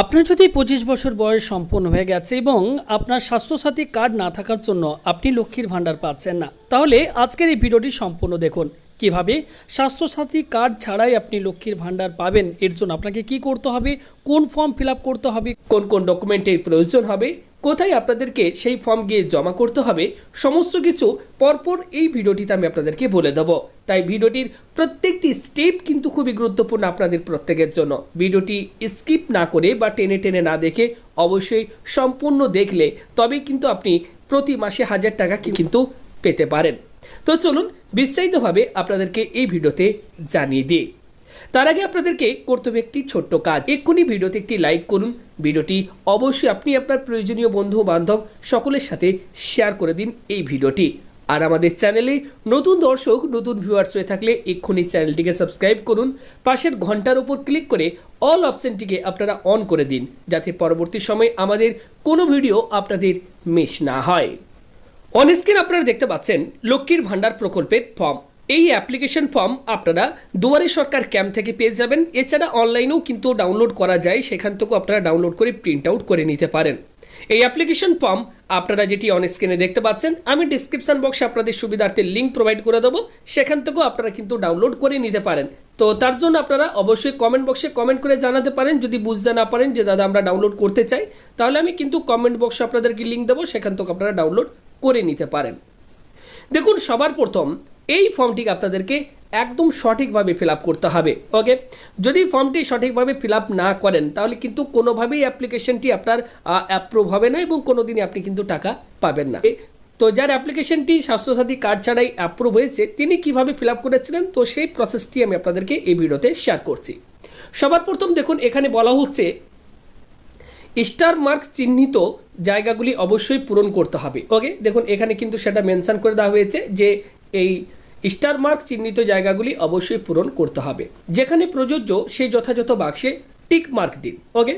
আপনার যদি পঁচিশ বছর বয়স সম্পন্ন হয়ে গেছে এবং আপনার স্বাস্থ্যসাথী কার্ড না থাকার জন্য আপনি লক্ষ্মীর ভাণ্ডার পাচ্ছেন না, তাহলে আজকের এই ভিডিওটি সম্পূর্ণ দেখুন। কীভাবে স্বাস্থ্যসাথী কার্ড ছাড়াই আপনি লক্ষ্মীর ভাণ্ডার পাবেন, এর জন্য আপনাকে কি করতে হবে, কোন ফর্ম ফিল করতে হবে, কোন কোন ডকুমেন্টের প্রয়োজন হবে কোথায় আপনাদেরকে সেই ফর্ম গিয়ে জমা করতে হবে, সমস্ত কিছু পরপর এই ভিডিওটিতে আমি আপনাদেরকে বলে দেবো। তাই ভিডিওটির প্রত্যেকটি স্টেপ কিন্তু খুবই গুরুত্বপূর্ণ আপনাদের প্রত্যেকের জন্য। ভিডিওটি স্কিপ না করে বা টেনে টেনে না দেখে অবশ্যই সম্পূর্ণ দেখলে তবেই কিন্তু আপনি প্রতি মাসে হাজার টাকা কিন্তু পেতে পারেন। তো চলুন, বিস্তারিতভাবে আপনাদেরকে এই ভিডিওতে জানিয়ে দিই। তার আগে আপনাদেরকে করতে হবে একটি ছোট্ট কাজ। এক্ষুনি ভিডিওতে একটি লাইক করুন। ভিডিওটি অবশ্যই আপনি আপনার প্রয়োজনীয় বন্ধু বান্ধব সকলের সাথে শেয়ার করে দিন এই ভিডিওটি। আর আমাদের চ্যানেলে নতুন দর্শক, নতুন ভিউয়ার্স হয়ে থাকলে এক্ষুনি চ্যানেলটিকে সাবস্ক্রাইব করুন। পাশের ঘণ্টার উপর ক্লিক করে অল অপশনটিকে আপনারা অন করে দিন, যাতে পরবর্তী সময়ে আমাদের কোনো ভিডিও আপনাদের মিস না হয়। অন স্ক্রিন আপনারা দেখতে পাচ্ছেন লক্ষ্মীর ভাণ্ডার প্রকল্পের ফর্ম এই অ্যাপ্লিকেশন ফর্ম আপনারা দুয়ারে সরকার ক্যাম্প থেকে পেয়ে যাবেন। এছাড়া অনলাইনেও কিন্তু ডাউনলোড করা যায়, সেখান থেকেও আপনারা ডাউনলোড করে প্রিন্ট আউট করে নিতে পারেন। এই অ্যাপ্লিকেশন ফর্ম আপনারা যেটি অন স্ক্রিনে দেখতে পাচ্ছেন, আমি ডিসক্রিপশন বক্সে আপনাদের সুবিধার্থে লিঙ্ক প্রোভাইড করে দেবো, সেখান থেকেও আপনারা কিন্তু ডাউনলোড করে নিতে পারেন। তো তার জন্য আপনারা অবশ্যই কমেন্ট বক্সে কমেন্ট করে জানাতে পারেন, যদি বুঝতে না পারেন যে, দাদা, আমরা ডাউনলোড করতে চাই তাহলে আমি কিন্তু কমেন্ট বক্সে আপনাদেরকে লিঙ্ক দেবো, সেখান থেকে আপনারা ডাউনলোড করে নিতে পারেন। দেখুন, সবার প্রথম এই ফর্মটিকে আপনাদেরকে একদম সঠিকভাবে ফিল আপ করতে হবে ওকে যদি ফর্মটি সঠিকভাবে ফিল আপ না করেন, তাহলে কিন্তু কোনোভাবেই অ্যাপ্লিকেশনটি আপনার অ্যাপ্রুভ হবে না এবং কোনো দিনই আপনি কিন্তু টাকা পাবেন না। তো যার অ্যাপ্লিকেশনটি স্বাস্থ্যসাথী কার্ড ছাড়াই অ্যাপ্রুভ হয়েছে, তিনি কীভাবে ফিল আপ করেছিলেন? তো সেই প্রসেসটি আমি আপনাদেরকে এই ভিডিওতে শেয়ার করছি। সবার প্রথম দেখুন, এখানে বলা হচ্ছে, স্টার মার্ক চিহ্নিত জায়গাগুলি অবশ্যই পূরণ করতে হবে ওকে দেখুন, এখানে কিন্তু সেটা মেনশন করে দেওয়া হয়েছে যে এই স্টার মার্ক চিহ্নিত জায়গাগুলি অবশ্যই পূরণ করতে হবে। যেখানে প্রযোজ্য সেই যথাযথ বাক্সে টিক মার্ক দিন। ওকে?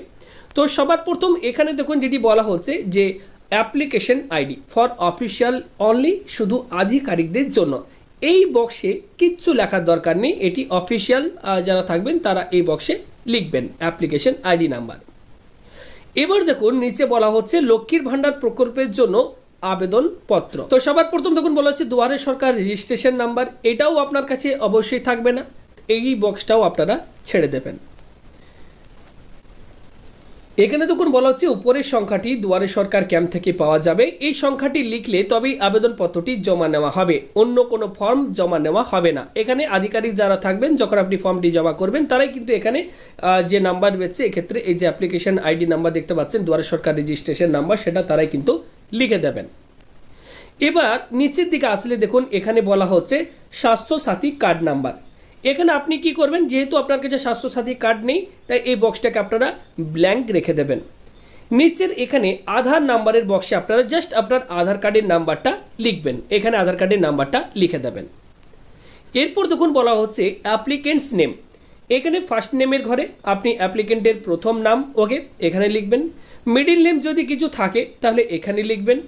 তো সবার প্রথম এখানে দেখুন যেটি বলা হচ্ছে যে application ID for official only শুধু আধিকারিকদের জন্য। এই বক্সে কিচ্ছু লেখার দরকার নেই। এটি অফিসিয়াল যারা থাকবেন তারা এই বক্সে লিখবেন অ্যাপ্লিকেশন আইডি নাম্বার। এবার দেখুন নিচে বলা হচ্ছে লক্ষ্মীর ভাণ্ডার প্রকল্পের জন্য আবেদন পত্র তো সবার প্রথম তখন বলা হচ্ছে দুয়ারে সরকার রেজিস্ট্রেশন নাম্বার এটাও আপনার কাছে অবশ্যই থাকবে না। এই বক্সটাও আপনারা ছেড়ে দেবেন। এখানে তখন বলা হচ্ছে উপরের সংখ্যাটি দুয়ারে সরকার ক্যাম্প থেকে পাওয়া যাবে। এই সংখ্যাটি লিখলে তবেই আবেদনপত্রটি জমা নেওয়া হবে। অন্য কোনো ফর্ম জমা নেওয়া হবে না। এখানে আধিকারিক যারা থাকবেন, যখন আপনি ফর্মটি জমা করবেন, তারাই কিন্তু এখানে যে নাম্বার রয়েছে, এক্ষেত্রে এই যে অ্যাপ্লিকেশন আইডি নাম্বার দেখতে পাচ্ছেন, দুয়ারে সরকার রেজিস্ট্রেশন নাম্বার সেটা তারাই কিন্তু লিখে দেবেন। এবার নিচের দিকে আসলে দেখুন, এখানে বলা হচ্ছে স্বাস্থ্যসাথী কার্ড নাম্বার। এখানে আপনি কি করবেন, যেহেতু আপনার কাছে স্বাস্থ্যসাথী কার্ড নেই, তাই এই বক্সটাকে আপনারা ব্ল্যাঙ্ক রেখে দেবেন। নিচের এখানে আধার নাম্বারের বক্সে আপনারা জাস্ট আপনার আধার কার্ডের নাম্বারটা লিখবেন। এখানে আধার কার্ডের নাম্বারটা লিখে দেবেন। এরপর দেখুন বলা হচ্ছে অ্যাপ্লিকেন্টস নেম। এখানে ফার্স্ট নেমের ঘরে আপনি অ্যাপ্লিকেন্টের প্রথম নাম ওকে এখানে লিখবেন। মিডিল নেম যদি কিছু থাকে, তাহলে এখানে লিখবেন।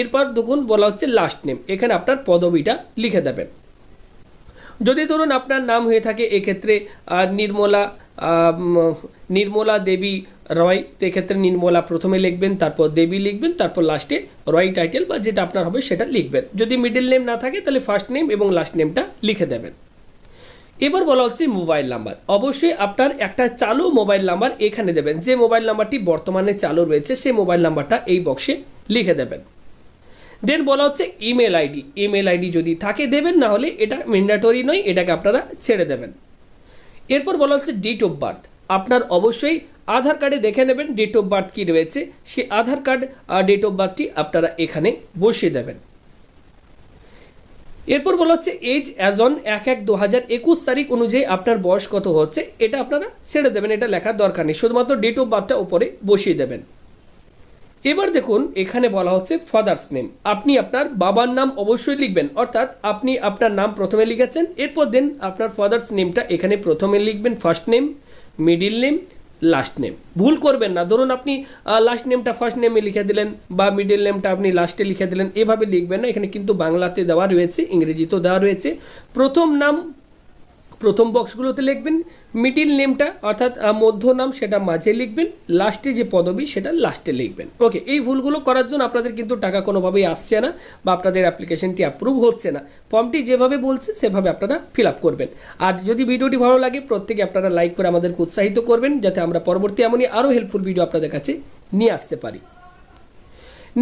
এরপর দেখুন, বলা হচ্ছে লাস্ট নেম এখানে আপনার পদবিটা লিখে দেবেন। যদি ধরুন আপনার নাম হয়ে থাকে, এক্ষেত্রে নির্মলা নির্মলা দেবী রয়, তো এক্ষেত্রে নির্মলা প্রথমে লিখবেন, তারপর দেবী লিখবেন, তারপর লাস্টে রয় টাইটেল বা যেটা আপনার হবে সেটা লিখবেন। যদি মিডিল নেম না থাকে, তাহলে ফার্স্ট নেম এবং লাস্ট নেমটা লিখে দেবেন। এবার বলা হচ্ছে মোবাইল নাম্বার। অবশ্যই আপনার একটা চালু মোবাইল নাম্বার এখানে দেবেন। যে মোবাইল নাম্বারটি বর্তমানে চালু রয়েছে, সেই মোবাইল নাম্বারটা এই বক্সে লিখে দেবেন। দেন বলা হচ্ছে ইমেল আইডি ইমেল আইডি যদি থাকে দেবেন, না হলে এটা ম্যান্ডাটরি নয়, এটাকে আপনারা ছেড়ে দেবেন। এরপর বলা হচ্ছে ডেট অফ বার্থ আপনার অবশ্যই আধার কার্ডে দেখে নেবেন ডেট অফ বার্থ কী রয়েছে। সেই আধার কার্ড আর ডেট অফ বার্থটি আপনারা এখানে বসিয়ে দেবেন। এরপর বলা হচ্ছে এজ অ্যাজ অন এক এক দু হাজার একুশ তারিখ অনুযায়ী আপনার বয়স কত হচ্ছে, এটা আপনারা ছেড়ে দেবেন, এটা লেখার দরকার নেই, শুধুমাত্র ডেট অফ বার্থটা উপরে বসিয়ে দেবেন। এবার দেখুন, এখানে বলা হচ্ছে ফাদার্স নেম আপনি আপনার বাবার নাম অবশ্যই লিখবেন, অর্থাৎ আপনি আপনার নাম প্রথমে লিখেছেন, এরপর দেন আপনার ফাদার্স নেমটা এখানে প্রথমে লিখবেন first name middle name last name ভুল করবেন না। ধরুন আপনি লাস্ট নেমটা ফার্স্ট নেমে লিখে দিলেন বা মিডিল নেমটা আপনি লাস্টে লিখে দিলেন, এভাবে লিখবেন না। এখানে কিন্তু বাংলাতে দেওয়া রয়েছে, ইংরেজিতেও দেওয়া রয়েছে। প্রথম নাম প্রথম বক্সগুলোতে লিখবেন মিডিল নেমটা অর্থাৎ মধ্য নাম সেটা মাঝে লিখবেন লাস্টে যে পদবি, সেটা লাস্টে লিখবেন। ওকে এই ভুলগুলো করার জন্য আপনাদের কিন্তু টাকা কোনোভাবেই আসছে না বা আপনাদের অ্যাপ্লিকেশনটি অ্যাপ্রুভ হচ্ছে না। ফর্মটি যেভাবে বলছে, সেভাবে আপনারা ফিল আপ করবেন। আর যদি ভিডিওটি ভালো লাগে, প্রত্যেকে আপনারা লাইক করে আমাদেরকে উৎসাহিত করবেন, যাতে আমরা পরবর্তী এমনই আরও হেল্পফুল ভিডিও আপনাদের কাছে নিয়ে আসতে পারি।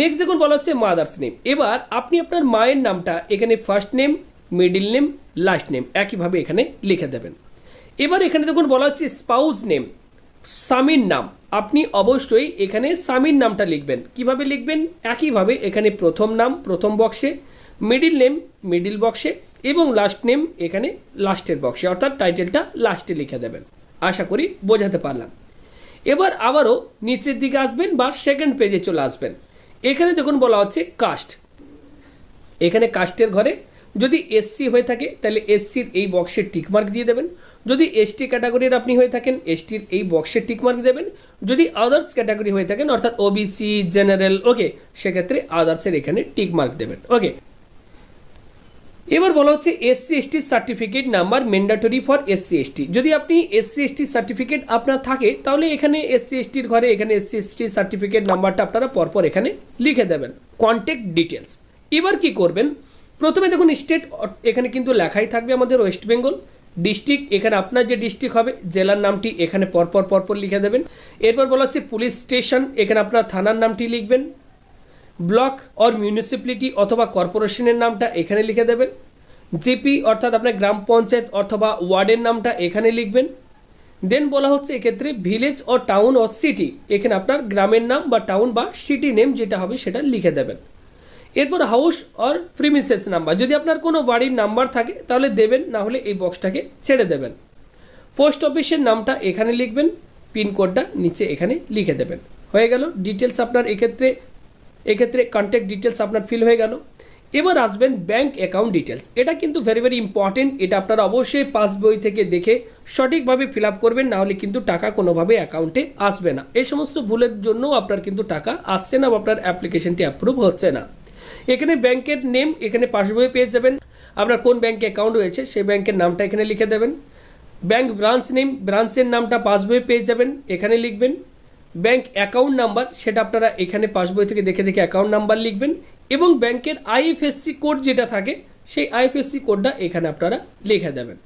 নেক্সট দেখুন, বলা হচ্ছে মাদার্স নেম এবার আপনি আপনার মায়ের নামটা, এখানে first name middle name last name একইভাবে এখানে লিখে দেবেন। এবার এখানে দেখুন বলা হচ্ছে স্পাউস নেম স্বামীর নাম। আপনি অবশ্যই এখানে স্বামীর নামটা লিখবেন। কীভাবে লিখবেন? একইভাবে এখানে প্রথম নাম, প্রথম বক্সে মিডিল নেম মিডিল বক্সে এবং লাস্ট নেম এখানে লাস্টের বক্সে অর্থাৎ টাইটেলটা লাস্টে লিখে দেবেন। আশা করি বোঝাতে পারলাম। এবার আবারও নিচের দিকে আসবেন বা সেকেন্ড পেজে চলে আসবেন। এখানে দেখুন বলা হচ্ছে কাস্ট এখানে কাস্টের ঘরে যদি এসসি হয়ে থাকে, তাহলে এসসির এই বক্সে টিকমার্ক দিয়ে দেবেন। যদি এসটি ক্যাটাগরির আপনি হয়ে থাকেন এসটির এই বক্সে টিকমার্ক দেবেন। যদি আদার্স ক্যাটাগরি হয়ে থাকেন, অর্থাৎ ওবিসি জেনারেল ওকে সেক্ষেত্রে আদার্সের এখানে টিকমার্ক দেবেন ওকে এবার বলা হচ্ছে SC ST certificate number mandatory for SC ST যদি আপনি এসসি এসটি সার্টিফিকেট আপনার থাকে, তাহলে এখানে এসসি এসটির ঘরে এখানে এসসি এসটি সার্টিফিকেট নাম্বারটা আপনারা পরপর এখানে লিখে দেবেন। কন্ট্যাক্ট ডিটেলস এবার কি করবেন? প্রথমে দেখুন স্টেট এখানে কিন্তু লেখাই থাকবে আমাদের ওয়েস্ট বেঙ্গল ডিস্ট্রিক্ট এখানে আপনার যে ডিস্ট্রিক্ট হবে, জেলার নামটি এখানে পরপর পরপর লিখে দেবেন। এরপর বলা হচ্ছে পুলিশ স্টেশন এখানে আপনার থানার নামটি লিখবেন। ব্লক অর মিউনিসিপ্যালিটি অথবা কর্পোরেশনের নামটা এখানে লিখে দেবেন। জিপি অর্থাৎ আপনার গ্রাম পঞ্চায়েত অথবা ওয়ার্ডের নামটা এখানে লিখবেন। দেন বলা হচ্ছে এক্ষেত্রে ভিলেজ ও টাউন ও সিটি এখানে আপনার গ্রামের নাম বা টাউন বা সিটি নেম যেটা হবে সেটা লিখে দেবেন। এরপর হাউস অর প্রিমিসেস নাম্বার যদি আপনার কোনো বাড়ির নাম্বার থাকে, তাহলে দেবেন, না হলে এই বক্সটাকে ছেড়ে দেবেন। পোস্ট অফিসের নামটা এখানে লিখবেন পিনকোডটা নিচে এখানে লিখে দেবেন। হয়ে গেল ডিটেলস আপনার এক্ষেত্রে এক্ষেত্রে কন্ট্যাক্ট ডিটেলস আপনার ফিল হয়ে গেল। এবার আসবেন ব্যাংক অ্যাকাউন্ট ডিটেলস এটা কিন্তু ভেরি ভেরি ইম্পর্টেন্ট এটা আপনারা অবশ্যই পাস বই থেকে দেখে সঠিকভাবে ফিল আপ করবেন নাহলে কিন্তু টাকা কোনোভাবে অ্যাকাউন্টে আসবে না। এই সমস্ত ভুলের জন্য আপনার কিন্তু টাকা আসছে না বা আপনার অ্যাপ্লিকেশনটি অ্যাপ্রুভ হচ্ছে না। এখানে ব্যাংকের নেম এখানে পাসবই পেয়ে যাবেন। আপনার কোন ব্যাংকে অ্যাকাউন্ট রয়েছে, সেই ব্যাংকের নামটা এখানে লিখে দেবেন। ব্যাংক ব্রাঞ্চ নেম ব্রাঞ্চের নামটা পাসবই পেয়ে যাবেন, এখানে লিখবেন। ব্যাংক অ্যাকাউন্ট নাম্বার সেটা আপনারা এখানে পাসবই থেকে দেখে দেখে অ্যাকাউন্ট নাম্বার লিখবেন এবং ব্যাংকের আইএফএসসি কোড যেটা থাকে, সেই আইএফএসসি কোডটা এখানে আপনারা লিখে দেবেন।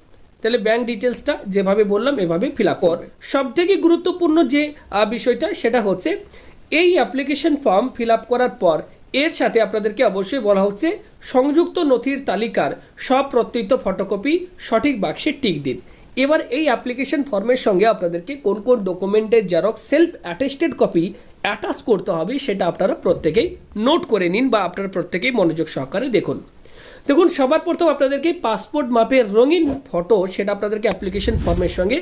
তাহলে ব্যাংক ডিটেলসটা যেভাবে বললাম, এভাবে ফিল আপ করবে সব থেকে গুরুত্বপূর্ণ যে বিষয়টা, সেটা হচ্ছে এই অ্যাপ্লিকেশন ফর্ম ফিল আপ করার পর এর সাথে আপনাদেরকে অবশ্যই বলা হচ্ছে, সংযুক্ত নথির তালিকার সব প্রত্যয়িত ফটোকপি, সঠিক বাক্সে টিক দিন। এবার এই অ্যাপ্লিকেশন ফর্মের সঙ্গে আপনাদেরকে কোন কোন ডকুমেন্টের xerox self attested copy attach করতে হবে সেটা আপনারা প্রত্যেকেই নোট করে নিন বা আপনারা প্রত্যেকেই মনোযোগ সহকারে দেখুন। দেখুন, সবার প্রথম আপনাদেরকে পাসপোর্ট মাপের রঙিন ফটো সেটা আপনাদেরকে অ্যাপ্লিকেশন ফর্মের সঙ্গে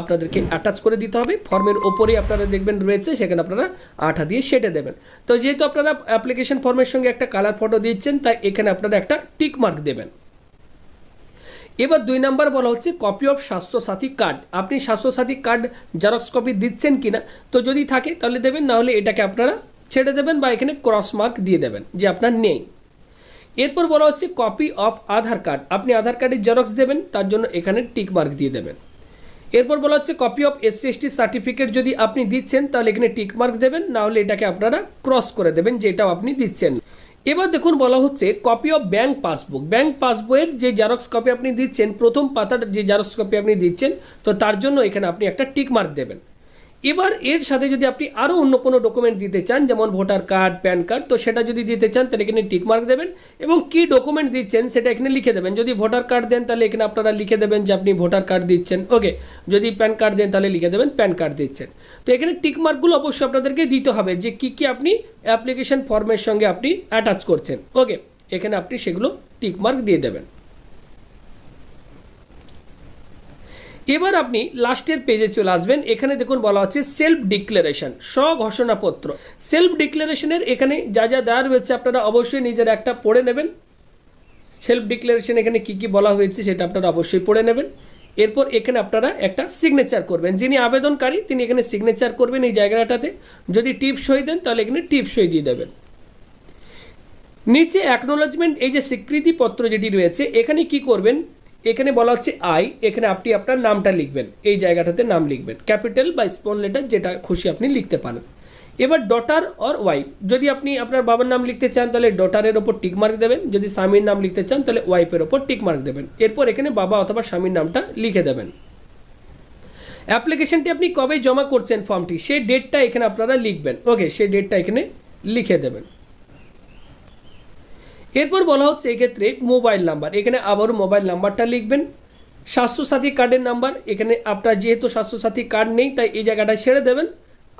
আপনাদেরকে অ্যাটাচ করে দিতে হবে। ফর্মের ওপরেই আপনারা দেখবেন রয়েছে, সেখানে আপনারা আঠা দিয়ে সেটে দেবেন। তো যেহেতু আপনারা অ্যাপ্লিকেশন ফর্মের সঙ্গে একটা কালার ফটো দিচ্ছেন, তাই এখানে আপনারা একটা টিক মার্ক দেবেন। এবার দুই নাম্বার বলা হচ্ছে কপি অফ স্বাস্থ্যসাথী কার্ড আপনি স্বাস্থ্যসাথী কার্ড জেরক্স কপি দিচ্ছেন কি না তো যদি থাকে তাহলে দেবেন, না হলে এটাকে আপনারা ছেড়ে দেবেন বা এখানে ক্রস মার্ক দিয়ে দেবেন, যে আপনার নেই। এরপর বলা হচ্ছে কপি অফ আধার কার্ড আপনি আধার কার্ডের জেরক্স দেবেন, তার জন্য এখানে টিক মার্ক দিয়ে দেবেন। এরপর বলা হচ্ছে copy of SC ST certificate যদি আপনি দিচ্ছেন, তাহলে এখানে টিকমার্ক দেবেন, না হলে এটাকে আপনারা ক্রস করে দেবেন, যেটাও আপনি দিচ্ছেন। এবার দেখুন, বলা হচ্ছে copy of bank passbook bank পাসবইয়ের যে জেরক্স কপি আপনি দিচ্ছেন, প্রথম পাতার যে জেরক্স কপি আপনি দিচ্ছেন, তো তার জন্য এখানে আপনি একটা টিকমার্ক দেবেন। এবার এর সাথে যদি আপনি আরও অন্য কোনো ডকুমেন্ট দিতে চান, যেমন ভোটার কার্ড প্যান কার্ড তো সেটা যদি দিতে চান, তাহলে এখানে টিকমার্ক দেবেন এবং কি ডকুমেন্ট দিচ্ছেন সেটা এখানে লিখে দেবেন। যদি ভোটার কার্ড দেন, তাহলে এখানে আপনারা লিখে দেবেন যে আপনি ভোটার কার্ড দিচ্ছেন। ওকে যদি প্যান কার্ড দেন, তাহলে লিখে দেবেন প্যান কার্ড দিচ্ছেন। তো এখানে টিকমার্কগুলো অবশ্যই আপনাদেরকে দিতে হবে যে কি কি আপনি অ্যাপ্লিকেশন ফর্মের সঙ্গে আপনি অ্যাটাচ করছেন। ওকে এখানে আপনি সেগুলো টিকমার্ক দিয়ে দেবেন। এবার আপনি লাস্টের পেজে চলে আসবেন। এখানে দেখুন বলা হচ্ছে সেলফ ডিক্লারেশন স্বঘোষণাপত্র। সেলফ ডিক্লারেশনের এখানে যা যা দেওয়া রয়েছে আপনারা অবশ্যই নিজের একটা পড়ে নেবেন। সেলফ ডিক্লারেশন এখানে কি কি বলা হয়েছে সেটা আপনারা অবশ্যই পড়ে নেবেন। এরপর এখানে আপনারা একটা সিগনেচার করবেন। যিনি আবেদনকারী, তিনি এখানে সিগনেচার করবেন এই জায়গাটাতে। যদি টিপ সই দেন, তাহলে এখানে টিপ সই দিয়ে দেবেন। নিচে অ্যাকনোলজমেন্ট এই যে স্বীকৃতিপত্র যেটি রয়েছে, এখানে কি করবেন? এখানে বলা হচ্ছে আই এখানে আপনি আপনার নামটা লিখবেন। এই জায়গাটাতে নাম লিখবেন। ক্যাপিটাল বা স্মল লেটার যেটা খুশি আপনি লিখতে পারেন। এবার ডটার অর ওয়াইফ যদি আপনি আপনার বাবার নাম লিখতে চান, তাহলে ডটারের ওপর টিক মার্ক দেবেন। যদি স্বামীর নাম লিখতে চান, তাহলে ওয়াইফের ওপর টিক মার্ক দেবেন। এরপর এখানে বাবা অথবা স্বামীর নামটা লিখে দেবেন। অ্যাপ্লিকেশনটি আপনি কবে জমা করছেন ফর্মটি সেই ডেটটা এখানে আপনারা লিখবেন। ওকে সেই ডেটটা এখানে লিখে দেবেন। এরপর বলা হচ্ছে এক্ষেত্রে মোবাইল নাম্বার। এখানে আবারও মোবাইল নাম্বারটা লিখবেন। স্বাস্থ্যসাথী কার্ডের নাম্বার। এখানে আপনার যেহেতু স্বাস্থ্যসাথী কার্ড নেই, তাই এই জায়গাটা ছেড়ে দেবেন।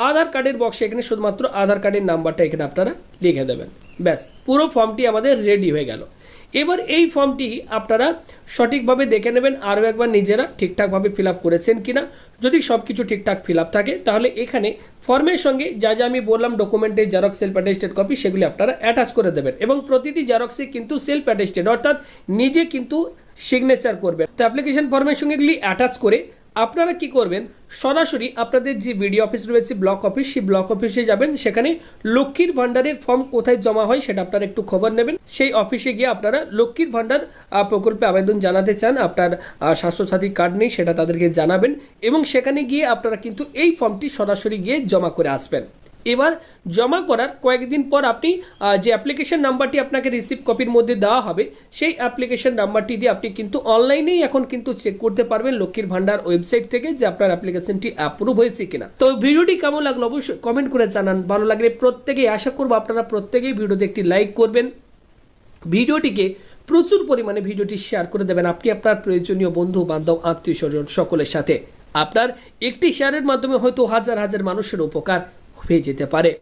আধার কার্ডের বক্সে এখানে শুধুমাত্র আধার কার্ডের নাম্বারটা এখানে আপনারা লিখে দেবেন। ব্যাস, পুরো ফর্মটি আমাদের রেডি হয়ে গেল। এবার এই ফর্মটি আপনারা সঠিকভাবে দেখে নেবেন, আরও একবার নিজেরা ঠিকঠাকভাবে ফিল আপ করেছেন কিনা। যদি সব কিছু ঠিকঠাক ফিল আপ থাকে, তাহলে এখানে ফর্মের সঙ্গে যা যা আমি বললাম ডকুমেন্টের জেরক্স, সেলফ অ্যাটেস্টেড কপি, সেগুলি আপনারা অ্যাটাচ করে দেবেন এবং প্রতিটি জেরক্সে কিন্তু সেলফ অ্যাটেস্টেড, অর্থাৎ নিজে কিন্তু সিগনেচার করবেন। তো অ্যাপ্লিকেশন ফর্মের সঙ্গে এগুলি অ্যাটাচ করে আপনারা কি করবেন? সরাসরি আপনাদের যে বিডিও অফিস রয়েছে ব্লক অফিস সেই ব্লক অফিসে যাবেন। সেখানে লক্ষ্মীর ভাণ্ডারের ফর্ম কোথায় জমা হয় সেটা আপনারা একটু খবর নেবেন। সেই অফিসে গিয়ে আপনারা লক্ষ্মীর ভাণ্ডার প্রকল্পে আবেদন জানাতে চান। আপনার স্বাস্থ্যসাথী কার্ড নেই সেটা তাদেরকে জানাবেন এবং সেখানে গিয়ে আপনারা কিন্তু এই ফর্মটি সরাসরি গিয়ে জমা করে আসবেন। এবার জমা করার কয়েকদিন পর আপনি যে অ্যাপ্লিকেশন নাম্বারটি আপনাকে রিসিভ কপির মধ্যে দেওয়া হবে, সেই অ্যাপ্লিকেশন নাম্বারটি দিয়ে আপনি কিন্তু অনলাইনেই এখন কিন্তু চেক করতে পারবেন লক্ষ্মীর ভান্ডার ওয়েবসাইট থেকে যে আপনার অ্যাপ্লিকেশনটি অ্যাপ্রুভ হয়েছে কিনা। তো ভিডিওটি কেমন লাগল অবশ্যই কমেন্ট করে জানান। ভালো লাগলে প্রত্যেকেই আশা করব আপনারা প্রত্যেকেই ভিডিওতে একটি লাইক করবেন। ভিডিওটিকে প্রচুর পরিমাণে ভিডিওটি শেয়ার করে দেবেন আপনি আপনার প্রয়োজনীয় বন্ধু বান্ধব আত্মীয় স্বজন সকলের সাথে। আপনার একটি শেয়ারের মাধ্যমে হয়তো হাজার হাজার মানুষের উপকার হয়ে যেতে পারে।